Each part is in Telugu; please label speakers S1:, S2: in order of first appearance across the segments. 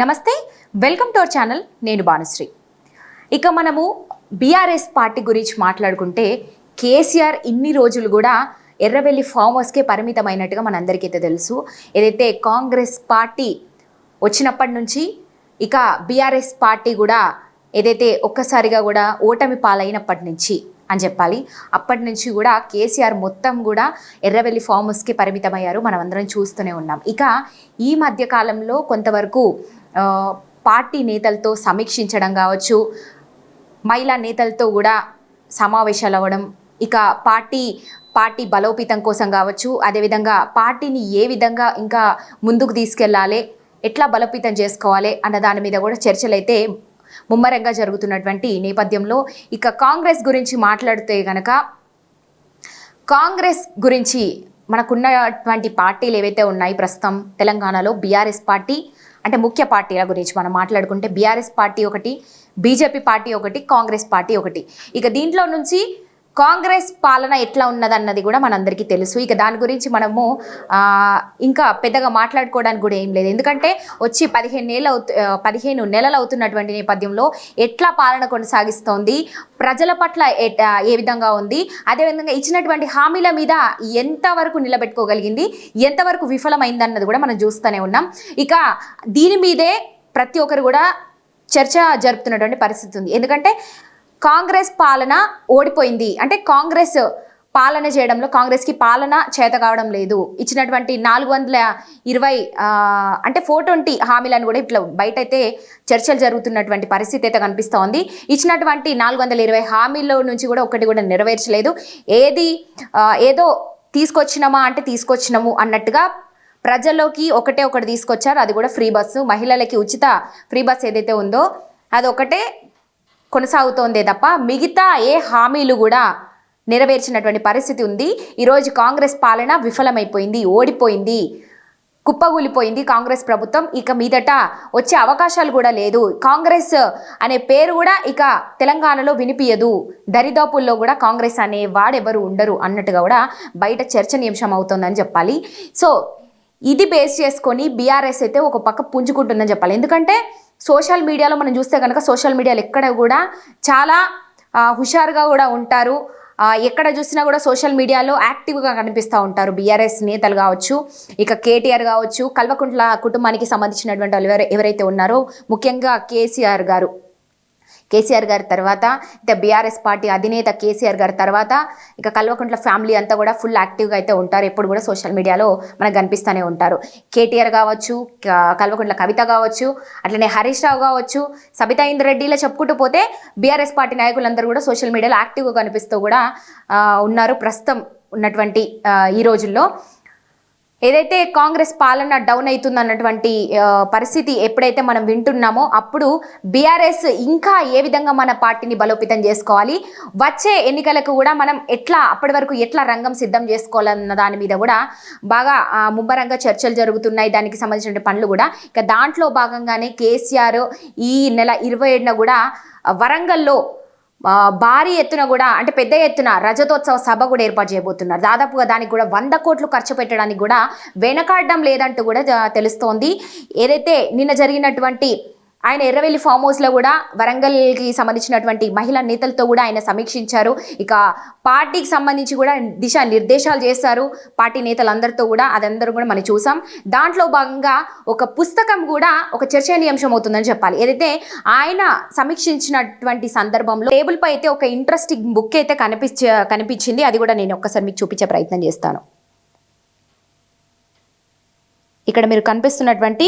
S1: నమస్తే వెల్కమ్ టు అవర్ ఛానల్ నేను భానుశ్రీ. ఇక మనము బీఆర్ఎస్ పార్టీ గురించి మాట్లాడుకుంటే కేసీఆర్ ఇన్ని రోజులు కూడా ఎర్రవెల్లి ఫామ్ హౌస్కే పరిమితమైనట్టుగా మనందరికీ అయితే తెలుసు. ఏదైతే కాంగ్రెస్ పార్టీ వచ్చినప్పటి నుంచి ఇక బీఆర్ఎస్ పార్టీ కూడా ఏదైతే ఒక్కసారిగా కూడా ఓటమి పాలైనప్పటి నుంచి అని చెప్పాలి అప్పటి నుంచి కూడా కేసీఆర్ మొత్తం కూడా ఎర్రవెల్లి ఫామ్ పరిమితమయ్యారు. మనం అందరం చూస్తూనే ఉన్నాం. ఇక ఈ మధ్య కాలంలో కొంతవరకు పార్టీ నేతలతో సమీక్షించడం కావచ్చు మహిళా నేతలతో కూడా సమావేశాలు అవ్వడం ఇక పార్టీ పార్టీ బలోపేతం కోసం కావచ్చు అదేవిధంగా పార్టీని ఏ విధంగా ఇంకా ముందుకు తీసుకెళ్ళాలి ఎట్లా బలోపేతం చేసుకోవాలి అన్న దాని మీద కూడా చర్చలు అయితే ముమ్మరంగా జరుగుతున్నటువంటి నేపథ్యంలో ఇక కాంగ్రెస్ గురించి మాట్లాడితే గనక కాంగ్రెస్ గురించి మనకున్నటువంటి పార్టీలు ఏవైతే ఉన్నాయి ప్రస్తుతం తెలంగాణలో బీఆర్ఎస్ పార్టీ అంటే ముఖ్య పార్టీల గురించి మనం మాట్లాడుకుంటే బీఆర్ఎస్ పార్టీ ఒకటి బీజేపీ పార్టీ ఒకటి కాంగ్రెస్ పార్టీ ఒకటి. ఇక దీంట్లో నుంచి కాంగ్రెస్ పాలన ఎట్లా ఉన్నదన్నది కూడా మనందరికీ తెలుసు. ఇక దాని గురించి మనము ఇంకా పెద్దగా మాట్లాడుకోవడానికి కూడా ఏం లేదు. ఎందుకంటే వచ్చి పదిహేను నెలలు అవుతు పదిహేను నెలలు అవుతున్నటువంటి నేపథ్యంలో ఎట్లా పాలన కొనసాగిస్తోంది ప్రజల పట్ల ఏ విధంగా ఉంది అదేవిధంగా ఇచ్చినటువంటి హామీల మీద ఎంతవరకు నిలబెట్టుకోగలిగింది ఎంతవరకు విఫలమైందన్నది కూడా మనం చూస్తూనే ఉన్నాం. ఇక దీని మీదే ప్రతి ఒక్కరు కూడా చర్చ జరుపుతున్నటువంటి పరిస్థితి ఉంది. ఎందుకంటే కాంగ్రెస్ పాలన ఓడిపోయింది. అంటే కాంగ్రెస్ పాలన చేయడంలో కాంగ్రెస్కి పాలన చేత కావడం లేదు. ఇచ్చినటువంటి నాలుగు వందల ఇరవై అంటే ఫోర్ ట్వంటీ హామీలను కూడా ఇట్లా బయట అయితే చర్చలు జరుగుతున్నటువంటి పరిస్థితి అయితే కనిపిస్తూ ఉంది. ఇచ్చినటువంటి నాలుగు వందల ఇరవై హామీల్లో నుంచి కూడా ఒకటి కూడా నెరవేర్చలేదు. ఏది ఏదో తీసుకొచ్చినామా అంటే తీసుకొచ్చినాము అన్నట్టుగా ప్రజల్లోకి ఒకటే ఒకటి తీసుకొచ్చారు. అది కూడా ఫ్రీ బస్సు. మహిళలకి ఉచిత ఫ్రీ బస్ ఏదైతే ఉందో అది ఒకటే కొనసాగుతోందే తప్ప మిగతా ఏ హామీలు కూడా నెరవేర్చినటువంటి పరిస్థితి ఉంది. ఈరోజు కాంగ్రెస్ పాలన విఫలమైపోయింది ఓడిపోయింది కుప్పగూలిపోయింది కాంగ్రెస్ ప్రభుత్వం. ఇక మీదట వచ్చే అవకాశాలు కూడా లేదు. కాంగ్రెస్ అనే పేరు కూడా ఇక తెలంగాణలో వినిపించదు దరిదాపుల్లో కూడా కాంగ్రెస్ అనే వాడెవరు ఉండరు అన్నట్టుగా కూడా బయట చర్చనీయాంశం అవుతుందని చెప్పాలి. సో ఇది బేస్ చేసుకొని బీఆర్ఎస్ అయితే ఒక పక్క పుంజుకుంటుందని చెప్పాలి. ఎందుకంటే సోషల్ మీడియాలో మనం చూస్తే కనుక సోషల్ మీడియాలో ఎక్కడ కూడా చాలా హుషారుగా కూడా ఉంటారు. ఎక్కడ చూసినా కూడా సోషల్ మీడియాలో యాక్టివ్గా కనిపిస్తూ ఉంటారు. బీఆర్ఎస్ నేతలు కావచ్చు ఇక కేటీఆర్ కావచ్చు కల్వకుంట్ల కుటుంబానికి సంబంధించినటువంటి వాళ్ళు ఎవరైతే ఉన్నారో ముఖ్యంగా కేసీఆర్ గారు. కేసీఆర్ గారి తర్వాత ఇక బీఆర్ఎస్ పార్టీ అధినేత కేసీఆర్ గారి తర్వాత ఇక కల్వకుంట్ల ఫ్యామిలీ అంతా కూడా ఫుల్ యాక్టివ్గా అయితే ఉంటారు. ఎప్పుడు కూడా సోషల్ మీడియాలో మనకు కనిపిస్తూనే ఉంటారు. కేటీఆర్ కావచ్చు కల్వకుంట్ల కవిత కావచ్చు అట్లనే హరీష్ రావు కావచ్చు సబితా ఇంద్ర రెడ్డిలో చెప్పుకుంటూ పోతే బీఆర్ఎస్ పార్టీ నాయకులందరూ కూడా సోషల్ మీడియాలో యాక్టివ్గా కనిపిస్తూ కూడా ఉన్నారు ప్రస్తుతం ఉన్నటువంటి ఈ రోజుల్లో. ఏదైతే కాంగ్రెస్ పాలన డౌన్ అవుతుంది అన్నటువంటి పరిస్థితి ఎప్పుడైతే మనం వింటున్నామో అప్పుడు బీఆర్ఎస్ ఇంకా ఏ విధంగా మన పార్టీని బలోపేతం చేసుకోవాలి? వచ్చే ఎన్నికలకు కూడా మనం ఎట్లా అప్పటి వరకు ఎట్లా రంగం సిద్ధం చేసుకోవాలన్న దాని మీద కూడా బాగా ముమ్మరంగా చర్చలు జరుగుతున్నాయి. దానికి సంబంధించిన పనులు కూడా ఇక దాంట్లో భాగంగానే కేసీఆర్ ఈ నెల ఇరవై ఏడున కూడా వరంగల్లో భారీ ఎత్తున కూడా అంటే పెద్ద ఎత్తున రజతోత్సవ సభ కూడా ఏర్పాటు చేయబోతున్నారు. దాదాపుగా దానికి కూడా వంద కోట్లు ఖర్చు పెట్టడానికి కూడా వెనకాడడం లేదంటూ కూడా తెలుస్తోంది. ఏదైతే నిన్న జరిగినటువంటి ఆయన ఎర్రవెల్లి ఫామ్ హౌస్లో కూడా వరంగల్కి సంబంధించినటువంటి మహిళా నేతలతో కూడా ఆయన సమీక్షించారు. ఇక పార్టీకి సంబంధించి కూడా దిశా నిర్దేశాలు చేశారు. పార్టీ నేతలందరితో కూడా అదందరూ కూడా మనం చూసాం. దాంట్లో భాగంగా ఒక పుస్తకం కూడా ఒక చర్చనీయాంశం అవుతుందని చెప్పాలి. ఏదైతే ఆయన సమీక్షించినటువంటి సందర్భంలో టేబుల్ పై అయితే ఒక ఇంట్రెస్టింగ్ బుక్ అయితే కనిపించ కనిపించింది. అది కూడా నేను ఒక్కసారి మీకు చూపించే ప్రయత్నం చేస్తాను. ఇక్కడ మీరు కనిపిస్తున్నటువంటి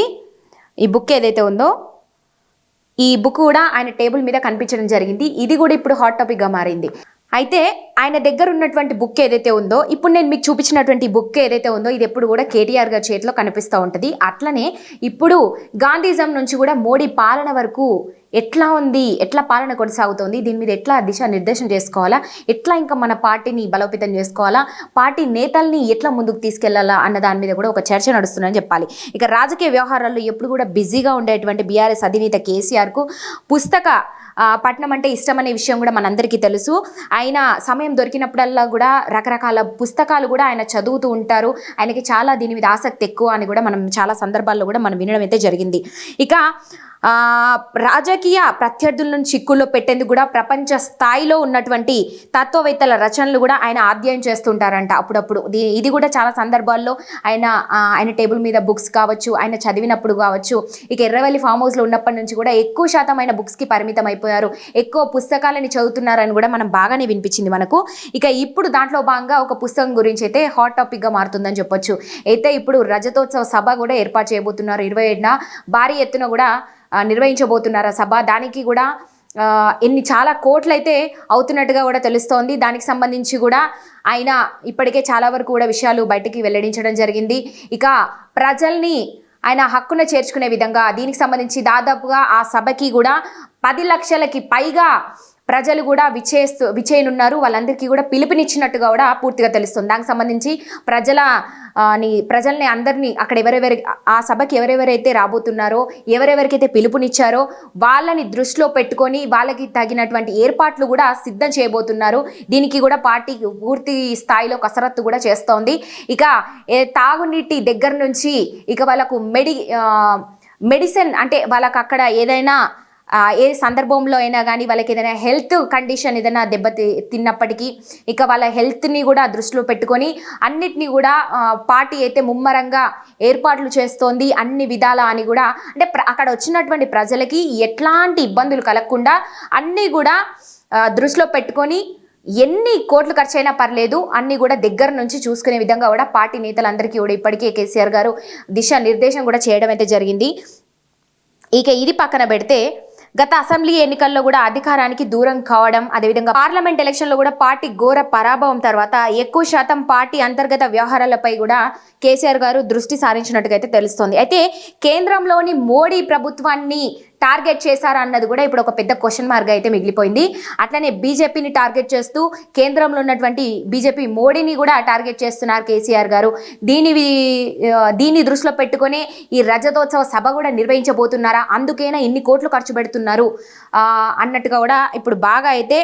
S1: ఈ బుక్ ఏదైతే ఉందో ఈ బుక్ కూడా ఆయన టేబుల్ మీద కనిపించడం జరిగింది. ఇది కూడా ఇప్పుడు హాట్ టాపిక్గా మారింది. అయితే ఆయన దగ్గర ఉన్నటువంటి బుక్ ఏదైతే ఉందో ఇప్పుడు నేను మీకు చూపించినటువంటి బుక్ ఏదైతే ఉందో ఇది ఎప్పుడు కూడా కేటీఆర్ గారి చేతిలో కనిపిస్తూ ఉంటుంది. అట్లనే ఇప్పుడు గాంధీజం నుంచి కూడా మోడీ పాలన వరకు ఎట్లా ఉంది ఎట్లా పాలన కొనసాగుతోంది దీని మీద ఎట్లా దిశ నిర్దేశం చేసుకోవాలా ఎట్లా ఇంకా మన పార్టీని బలోపేతం చేసుకోవాలా పార్టీ నేతల్ని ఎట్లా ముందుకు తీసుకెళ్ళాలా అన్న దాని మీద కూడా ఒక చర్చ నడుస్తుందని చెప్పాలి. ఇక రాజకీయ వ్యవహారాల్లో ఎప్పుడు కూడా బిజీగా ఉండేటువంటి బీఆర్ఎస్ అధినేత కేసీఆర్కు పుస్తక పట్నం అంటే ఇష్టం అనే విషయం కూడా మనందరికీ తెలుసు. ఆయన సమయం దొరికినప్పుడల్లా కూడా రకరకాల పుస్తకాలు కూడా ఆయన చదువుతూ ఉంటారు. ఆయనకి చాలా దీని మీద ఆసక్తి ఎక్కువ అని కూడా మనం చాలా సందర్భాల్లో కూడా మనం వినడం అయితే జరిగింది. ఇక రాజకీయ ప్రత్యర్థులను చిక్కుల్లో పెట్టేందుకు కూడా ప్రపంచ స్థాయిలో ఉన్నటువంటి తత్వవేత్తల రచనలు కూడా ఆయన అధ్యయనం చేస్తుంటారంట అప్పుడప్పుడు. ఇది- ఇది కూడా చాలా సందర్భాల్లో ఆయన ఆయన టేబుల్ మీద బుక్స్ కావచ్చు ఆయన చదివినప్పుడు కావచ్చు ఇక ఎర్రవల్లి ఫామ్ హౌస్లో ఉన్నప్పటి నుంచి కూడా ఎక్కువ శాతం ఆయన బుక్స్కి పరిమితం అయిపోయారు ఎక్కువ పుస్తకాలని చదువుతున్నారని కూడా మనం బాగానే వినిపించింది మనకు. ఇక ఇప్పుడు దాంట్లో భాగంగా ఒక పుస్తకం గురించి అయితే హాట్ టాపిక్గా మారుతుందని చెప్పొచ్చు. అయితే ఇప్పుడు రజతోత్సవ సభ కూడా ఏర్పాటు చేయబోతున్నారు. ఇరవై ఏడున భారీ ఎత్తున కూడా నిర్వహించబోతున్నారు ఆ సభ. దానికి కూడా ఎన్ని చాలా కోట్లయితే అవుతున్నట్టుగా కూడా తెలుస్తోంది. దానికి సంబంధించి కూడా ఆయన ఇప్పటికే చాలా వరకు కూడా విషయాలు బయటికి వెల్లడించడం జరిగింది. ఇక ప్రజల్ని ఆయన హక్కున చేర్చుకునే విధంగా దీనికి సంబంధించి దాదాపుగా ఆ సభకి కూడా పది లక్షలకి పైగా ప్రజలు కూడా విచేస్తూ విచేయనున్నారు వాళ్ళందరికీ కూడా పిలుపునిచ్చినట్టుగా కూడా పూర్తిగా తెలుస్తుంది. దానికి సంబంధించి ప్రజల ని ప్రజల్ని అందరినీ అక్కడ ఎవరెవరి ఆ సభకి ఎవరెవరైతే రాబోతున్నారో ఎవరెవరికైతే పిలుపునిచ్చారో వాళ్ళని దృష్టిలో పెట్టుకొని వాళ్ళకి తగినటువంటి ఏర్పాట్లు కూడా సిద్ధం చేయబోతున్నారు. దీనికి కూడా పార్టీ పూర్తి స్థాయిలో కసరత్తు కూడా చేస్తోంది. ఇక తాగునీటి దగ్గర నుంచి ఇక వాళ్ళకు మెడి మెడిసిన్ అంటే వాళ్ళకి అక్కడ ఏదైనా ఏ సందర్భంలో అయినా కానీ వాళ్ళకి ఏదైనా హెల్త్ కండిషన్ ఏదైనా దెబ్బతి తిన్నప్పటికీ ఇక వాళ్ళ హెల్త్ని కూడా దృష్టిలో పెట్టుకొని అన్నిటినీ కూడా పార్టీ అయితే ముమ్మరంగా ఏర్పాట్లు చేస్తోంది అన్ని విధాల అని కూడా అంటే అక్కడ వచ్చినటువంటి ప్రజలకి ఎట్లాంటి ఇబ్బందులు కలగకుండా అన్నీ కూడా దృష్టిలో పెట్టుకొని ఎన్ని కోట్లు ఖర్చు అయినా పర్లేదు అన్ని కూడా దగ్గర నుంచి చూసుకునే విధంగా కూడా పార్టీ నేతలందరికీ కూడా ఇప్పటికే కేసీఆర్ గారు దిశా నిర్దేశం కూడా చేయడం అయితే జరిగింది. ఇక ఇది పక్కన పెడితే గత అసెంబ్లీ ఎన్నికల్లో కూడా అధికారానికి దూరం కావడం అదేవిధంగా పార్లమెంట్ ఎలక్షన్లో కూడా పార్టీ ఘోర పరాభవం తర్వాత ఎక్కువ శాతం పార్టీ అంతర్గత వ్యవహారాలపై కూడా కేసీఆర్ గారు దృష్టి సారించినట్టుగా అయితే తెలుస్తోంది. అయితే కేంద్రంలోని మోడీ ప్రభుత్వాన్ని టార్గెట్ చేశారా అన్నది కూడా ఇప్పుడు ఒక పెద్ద క్వశ్చన్ మార్క్ అయితే మిగిలిపోయింది. అట్లనే బీజేపీని టార్గెట్ చేస్తూ కేంద్రంలో ఉన్నటువంటి బీజేపీ మోడీని కూడా టార్గెట్ చేస్తున్నారు కేసీఆర్ గారు. దీని దీన్ని దృష్టిలో పెట్టుకొని ఈ రజతోత్సవ సభ కూడా నిర్వహించబోతున్నారా? అందుకైనా ఇన్ని కోట్లు ఖర్చు పెడుతున్నారు అన్నట్టుగా కూడా ఇప్పుడు బాగా అయితే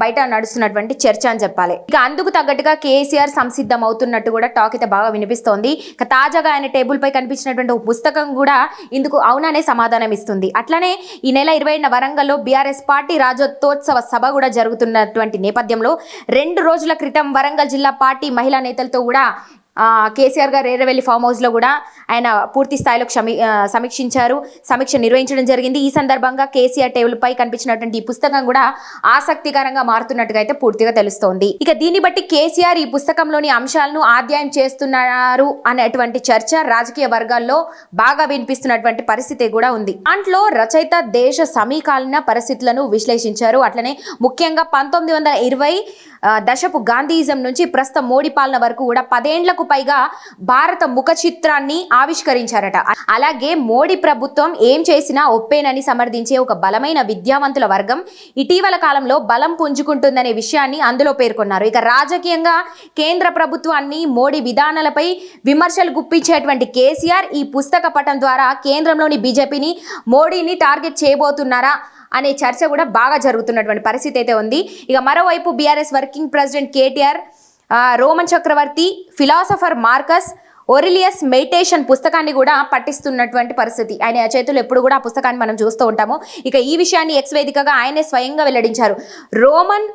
S1: బయట నడుస్తున్నటువంటి చర్చ అని చెప్పాలి. ఇక అందుకు తగ్గట్టుగా కేసీఆర్ సంసిద్ధం అవుతున్నట్టు కూడా టాక్ అయితే బాగా వినిపిస్తోంది. ఇక తాజాగా ఆయన టేబుల్ పై కనిపించినటువంటి ఒక పుస్తకం కూడా ఇందుకు అవుననే సమాధానం ఇస్తుంది. అట్లనే ఈ నెల ఇరవై ఏడున వరంగల్లో బీఆర్ఎస్ పార్టీ రాజ్యోత్సవ సభ కూడా జరుగుతున్నటువంటి నేపథ్యంలో రెండు రోజుల క్రితం వరంగల్ జిల్లా పార్టీ మహిళా నేతలతో కూడా కేసీఆర్ గారు రేరవెల్లి ఫామ్ హౌస్లో కూడా ఆయన పూర్తి స్థాయిలో క్షమి సమీక్షించారు. సమీక్ష నిర్వహించడం జరిగింది. ఈ సందర్భంగా కేసీఆర్ టేబుల్ పై కనిపించినటువంటి ఈ పుస్తకం కూడా ఆసక్తికరంగా మారుతున్నట్టుగా అయితే పూర్తిగా తెలుస్తోంది. ఇక దీన్ని బట్టి కేసీఆర్ ఈ పుస్తకంలోని అంశాలను ఆధ్యాయం చేస్తున్నారు అనేటువంటి చర్చ రాజకీయ వర్గాల్లో బాగా వినిపిస్తున్నటువంటి పరిస్థితి కూడా ఉంది. దాంట్లో రచయిత దేశ సమీకాలీన పరిస్థితులను విశ్లేషించారు. అట్లనే ముఖ్యంగా పంతొమ్మిది వందల ఇరవై దశపు గాంధీయిజం నుంచి ప్రస్తుత మోడీ పాలన వరకు కూడా పదేండ్లకు పైగా భారత ముఖ చిత్రాన్ని ఆవిష్కరించారట. అలాగే మోడీ ప్రభుత్వం ఏం చేసినా ఒప్పేనని సమర్థించే ఒక బలమైన విద్యావంతుల వర్గం ఇటీవల కాలంలో బలం పుంజుకుంటుందనే విషయాన్ని అందులో పేర్కొన్నారు. ఇక రాజకీయంగా కేంద్ర ప్రభుత్వాన్ని మోడీ విధానాలపై విమర్శలు గుప్పించేటువంటి కేసీఆర్ ఈ పుస్తక పటం ద్వారా కేంద్రంలోని బీజేపీని మోడీని టార్గెట్ చేయబోతున్నారా అనే చర్చ కూడా బాగా జరుగుతున్నటువంటి పరిస్థితి అయితే ఉంది. ఇక మరోవైపు BRS working president KTR Roman చక్రవర్తి ఫిలాసఫర్ మార్కస్ ఒరిలియస్ మెడిటేషన్ పుస్తకాన్ని కూడా పట్టిస్తున్నటువంటి పరిస్థితి. ఆయన చేతులు ఎప్పుడు కూడా ఆ పుస్తకాన్ని మనం చూస్తూ ఉంటాము. ఇక ఈ విషయాన్ని ఎక్స్ వేదికగా ఆయనే స్వయంగా వెల్లడించారు. రోమన్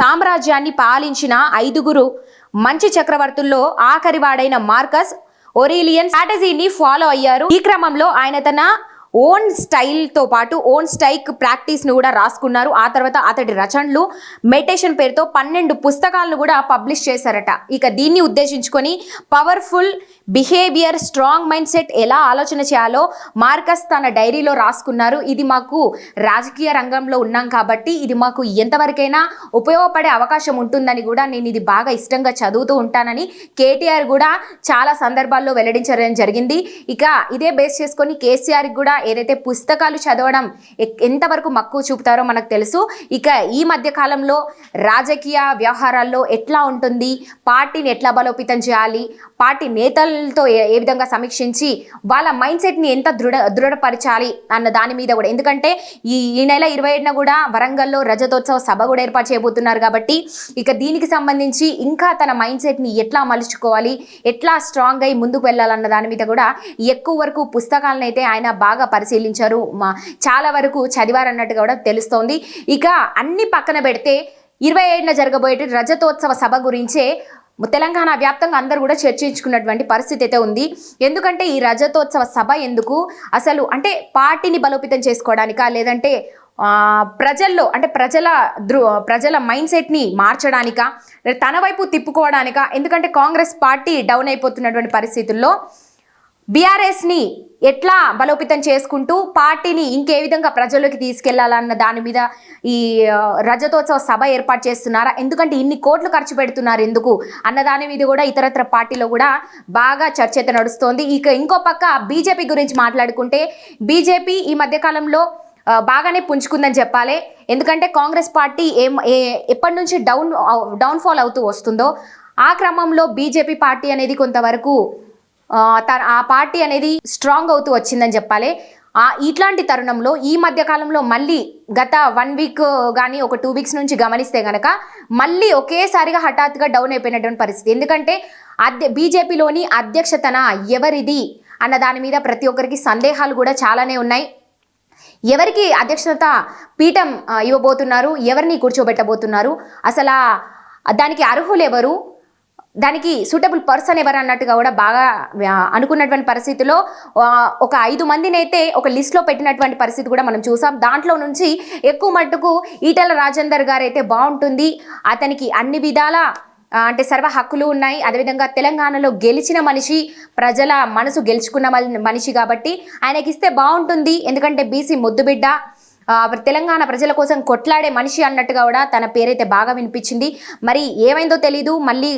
S1: సామ్రాజ్యాన్ని పాలించిన ఐదుగురు మంచి చక్రవర్తుల్లో ఆఖరివాడైన మార్కస్ ఒరిలియన్ స్ట్రాటజీని ఫాలో అయ్యారు. ఈ క్రమంలో ఆయన తన ఓన్ స్టైల్తో పాటు ఓన్ స్టైక్ ప్రాక్టీస్ను కూడా రాసుకున్నారు. ఆ తర్వాత అతడి రచనలు మెడిటేషన్ పేరుతో పన్నెండు పుస్తకాలను కూడా పబ్లిష్ చేశారట. ఇక దీన్ని ఉద్దేశించుకొని powerful behaviour strong mindset ఎలా ఆలోచన చేయాలో మార్కస్ తన డైరీలో రాసుకున్నారు. ఇది మాకు రాజకీయ రంగంలో ఉన్నాం కాబట్టి ఇది మాకు ఎంతవరకైనా ఉపయోగపడే అవకాశం ఉంటుందని కూడా నేను ఇది బాగా ఇష్టంగా చదువుతూ ఉంటానని కేటీఆర్ కూడా చాలా సందర్భాల్లో వెల్లడించడం జరిగింది. ఇక ఇదే బేస్ చేసుకొని కేసీఆర్ కూడా ఏదైతే పుస్తకాలు చదవడం ఎంతవరకు మక్కువ చూపుతారో మనకు తెలుసు. ఇక ఈ మధ్య కాలంలో రాజకీయ వ్యవహారాల్లో ఎట్లా ఉంటుంది? పార్టీని ఎట్లా బలోపేతం చేయాలి? పార్టీ నేతలు పిల్లలతో ఏ ఏ విధంగా సమీక్షించి వాళ్ళ మైండ్ సెట్ని ఎంత దృఢ దృఢపరచాలి అన్న దాని మీద కూడా. ఎందుకంటే ఈ ఈ నెల ఇరవై ఏడున కూడా వరంగల్లో రజతోత్సవ సభ కూడా ఏర్పాటు చేయబోతున్నారు కాబట్టి ఇక దీనికి సంబంధించి ఇంకా తన మైండ్ సెట్ని ఎట్లా మలుచుకోవాలి ఎట్లా స్ట్రాంగ్ అయి ముందుకు వెళ్ళాలన్న దాని మీద కూడా ఎక్కువ వరకు పుస్తకాలను అయితే ఆయన బాగా పరిశీలించారు. మా చాలా వరకు చదివారన్నట్టుగా కూడా తెలుస్తోంది. ఇక అన్ని పక్కన పెడితే ఇరవై ఏడున జరగబోయే రజతోత్సవ సభ గురించే తెలంగాణ వ్యాప్తంగా అందరూ కూడా చర్చించుకున్నటువంటి పరిస్థితి అయితే ఉంది. ఎందుకంటే ఈ రజతోత్సవ సభ ఎందుకు? అసలు అంటే పార్టీని బలోపేతం చేసుకోవడానికా? లేదంటే ప్రజల్లో అంటే ప్రజల దృ ప్రజల మైండ్ సెట్ని మార్చడానికా? లేదా తన వైపు తిప్పుకోవడానికా? ఎందుకంటే కాంగ్రెస్ పార్టీ డౌన్ అయిపోతున్నటువంటి పరిస్థితుల్లో బీఆర్ఎస్ని ఎట్లా బలోపేతం చేసుకుంటూ పార్టీని ఇంకే విధంగా ప్రజల్లోకి తీసుకెళ్ళాలన్న దాని మీద ఈ రజతోత్సవ సభ ఏర్పాటు చేస్తున్నారా? ఎందుకంటే ఇన్ని కోట్లు ఖర్చు పెడుతున్నారు ఎందుకు? అన్న దాని మీద కూడా ఇతరత్ర పార్టీలో కూడా బాగా చర్చ అయితే నడుస్తోంది. ఇక ఇంకో పక్క బీజేపీ గురించి మాట్లాడుకుంటే బీజేపీ ఈ మధ్యకాలంలో బాగానే పుంజుకుందని చెప్పాలి. ఎందుకంటే కాంగ్రెస్ పార్టీ ఏం ఏ- ఎప్పటి నుంచి డౌన్ డౌన్ఫాల్ అవుతూ వస్తుందో ఆ క్రమంలో బీజేపీ పార్టీ అనేది కొంతవరకు ఆ, త- ఆ పార్టీ అనేది స్ట్రాంగ్ అవుతూ వచ్చిందని చెప్పాలి. ఆ ఇట్లాంటి తరుణంలో ఈ మధ్య కాలంలో మళ్ళీ గత వన్ వీక్ కానీ ఒక టూ వీక్స్ నుంచి గమనిస్తే గనక మళ్ళీ ఒకేసారిగా హఠాత్తుగా డౌన్ అయిపోయినటువంటి పరిస్థితి. ఎందుకంటే అధ్య బీజేపీలోని అధ్యక్షతన ఎవరిది అన్న దాని మీద ప్రతి ఒక్కరికి సందేహాలు కూడా చాలానే ఉన్నాయి. ఎవరికి అధ్యక్షత పీఠం ఇవ్వబోతున్నారు? ఎవరిని కూర్చోబెట్టబోతున్నారు? అసలు దానికి అర్హులు ఎవరు దానికి సూటబుల్ పర్సన్ ఎవరు అన్నట్టుగా కూడా బాగా అనుకున్నటువంటి పరిస్థితిలో ఒక ఐదు మందిని అయితే ఒక లిస్ట్లో పెట్టినటువంటి పరిస్థితి కూడా మనం చూసాం. దాంట్లో నుంచి ఎక్కువ మట్టుకు ఈటల రాజేందర్ గారు అయితే బాగుంటుంది. అతనికి అన్ని విధాల అంటే సర్వ హక్కులు ఉన్నాయి. అదేవిధంగా తెలంగాణలో గెలిచిన మనిషి ప్రజల మనసు గెలుచుకున్న మనిషి కాబట్టి ఆయనకి ఇస్తే బాగుంటుంది. ఎందుకంటే బీసీ ముద్దుబిడ్డ. తెలంగాణ ప్రజల కోసం కొట్లాడే మనిషి అన్నట్టుగా కూడా తన పేరైతే బాగా వినిపించింది. మరి ఏమైందో తెలీదు. మళ్ళీ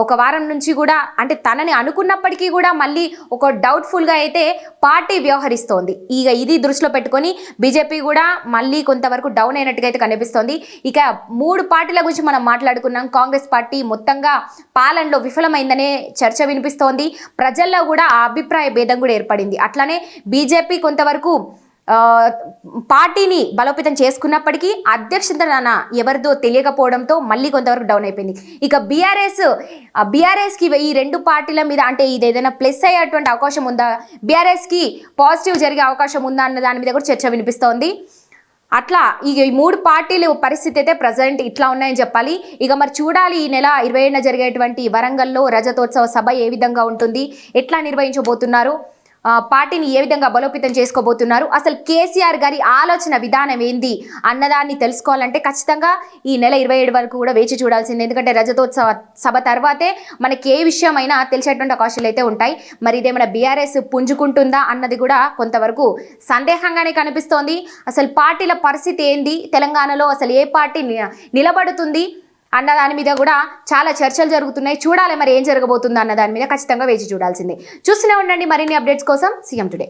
S1: ఒక వారం నుంచి కూడా అంటే తనని అనుకున్నప్పటికీ కూడా మళ్ళీ ఒక డౌట్ఫుల్గా అయితే పార్టీ వ్యవహరిస్తోంది. ఇక ఇది దృష్టిలో పెట్టుకొని బీజేపీ కూడా మళ్ళీ కొంతవరకు డౌన్ అయినట్టుగా అయితే కనిపిస్తోంది. ఇక మూడు పార్టీల గురించి మనం మాట్లాడుకున్నాం. కాంగ్రెస్ పార్టీ మొత్తంగా పాలనలో విఫలమైందనే చర్చ వినిపిస్తోంది. ప్రజల్లో కూడా ఆ అభిప్రాయ భేదం కూడా ఏర్పడింది. అట్లానే బీజేపీ కొంతవరకు పార్టీని బలోపేతం చేసుకున్నప్పటికీ అధ్యక్షతన ఎవరిదో తెలియకపోవడంతో మళ్ళీ కొంతవరకు డౌన్ అయిపోయింది. ఇక బీఆర్ఎస్ బీఆర్ఎస్కి ఈ రెండు పార్టీల మీద అంటే ఇది ఏదైనా ప్లస్ అయ్యేటువంటి అవకాశం ఉందా? బీఆర్ఎస్కి పాజిటివ్ జరిగే అవకాశం ఉందా అన్న దాని మీద కూడా చర్చ వినిపిస్తోంది. అట్లా ఈ మూడు పార్టీలు పరిస్థితి అయితే ప్రజెంట్ ఇట్లా ఉన్నాయని చెప్పాలి. ఇక మరి చూడాలి ఈ నెల ఇరవై ఏడున జరిగేటువంటి వరంగల్లో రజతోత్సవ సభ ఏ విధంగా ఉంటుంది? ఎట్లా నిర్వహించబోతున్నారు? పార్టీని ఏ విధంగా బలోపేతం చేసుకోబోతున్నారు? అసలు కేసీఆర్ గారి ఆలోచన విధానం ఏంది? అన్నదాన్ని తెలుసుకోవాలంటే ఖచ్చితంగా ఈ నెల ఇరవై ఏడు వరకు కూడా వేచి చూడాల్సింది. ఎందుకంటే రజతోత్సవ సభ తర్వాతే మనకి ఏ విషయమైనా తెలిసేటువంటి అవకాశాలు అయితే ఉంటాయి. మరి ఇదేమైనా బీఆర్ఎస్ పుంజుకుంటుందా అన్నది కూడా కొంతవరకు సందేహంగానే కనిపిస్తోంది. అసలు పార్టీల పరిస్థితి ఏంది? తెలంగాణలో అసలు ఏ పార్టీ ని- నిలబడుతుంది? అన్న దాని మీద కూడా చాలా చర్చలు జరుగుతున్నాయి. చూడాలి మరి ఏం జరగబోతుందో అన్న దాని మీద ఖచ్చితంగా వేచి చూడాల్సిందే. చూస్తూనే ఉండండి మరిన్ని అప్డేట్స్ కోసం సీఎం టుడే.